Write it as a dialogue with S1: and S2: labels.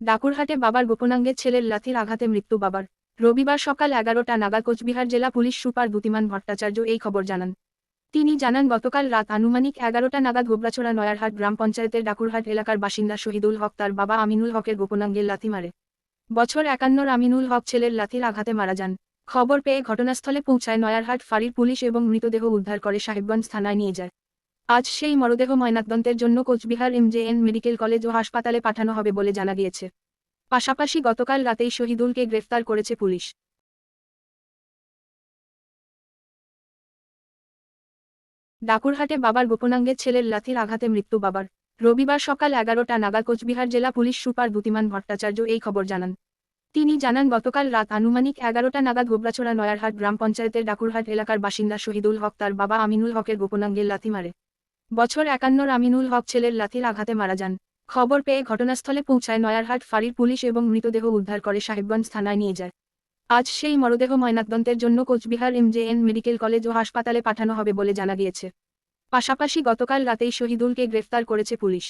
S1: ডাকুরহাটে বাবার গোপনাঙ্গের ছেলের লাথির আঘাতে মৃত্যু বাবার। রবিবার সকাল এগারোটা নাগা কোচবিহার জেলা পুলিশ সুপার দ্যুতিমান ভট্টাচার্য এই খবর জানান। তিনি জানান, গতকাল রাত আনুমানিক এগারোটা নাগাদ গোবরাছড়া নয়ারহাট গ্রাম পঞ্চায়েতের ডাকুরহাট এলাকার বাসিন্দা শহীদুল হক তার বাবা আমিনুল হকের গোপনাঙ্গের লাথি মারে। বছর একান্নর আমিনুল হক ছেলের লাথির আঘাতে মারা যান। খবর পেয়ে ঘটনাস্থলে পৌঁছায় নয়ারহাট ফাঁড়ির পুলিশ এবং মৃতদেহ উদ্ধার করে সাহেবগঞ্জ থানায় নিয়ে যায়। আজ সেই মরদেহ ময়নাতদন্তের জন্য কোচবিহার এমজেএন মেডিকেল কলেজ ও হাসপাতালে পাঠানো হবে বলে জানা গিয়েছে। পাশাপাশি গতকাল রাতেই শহীদুলকে গ্রেফতার করেছে পুলিশ। ডাকুরহাটে বাবার গোপনাঙ্গের ছেলের লাথির আঘাতে মৃত্যু বাবার। রবিবার সকাল এগারোটা নাগা কোচবিহার জেলা পুলিশ সুপার দ্যুতিমান ভট্টাচার্য এই খবর জানান। তিনি জানান, গতকাল রাত আনুমানিক এগারোটা নাগাদ গোবরাছড়া নয়ারহাট গ্রাম পঞ্চায়েতের ডাকুরহাট এলাকার বাসিন্দা শহীদুল হক তার বাবা আমিনুল হকের গোপনাঙ্গের লাথি মারে। বছর একান্নর আমিনুল হক ছেলের লাথির আঘাতে মারা যান। খবর পেয়ে ঘটনাস্থলে পৌঁছায় নয়ারহাট ফাঁড়ির পুলিশ এবং মৃতদেহ উদ্ধার করে সাহেবগঞ্জ থানায় নিয়ে যায়। আজ সেই মরদেহ ময়নাতদন্তের জন্য কোচবিহার এমজেএন মেডিকেল কলেজ ও হাসপাতালে পাঠানো হবে বলে জানা গিয়েছে। পাশাপাশি গতকাল রাতেই শহীদুলকে গ্রেফতার করেছে পুলিশ।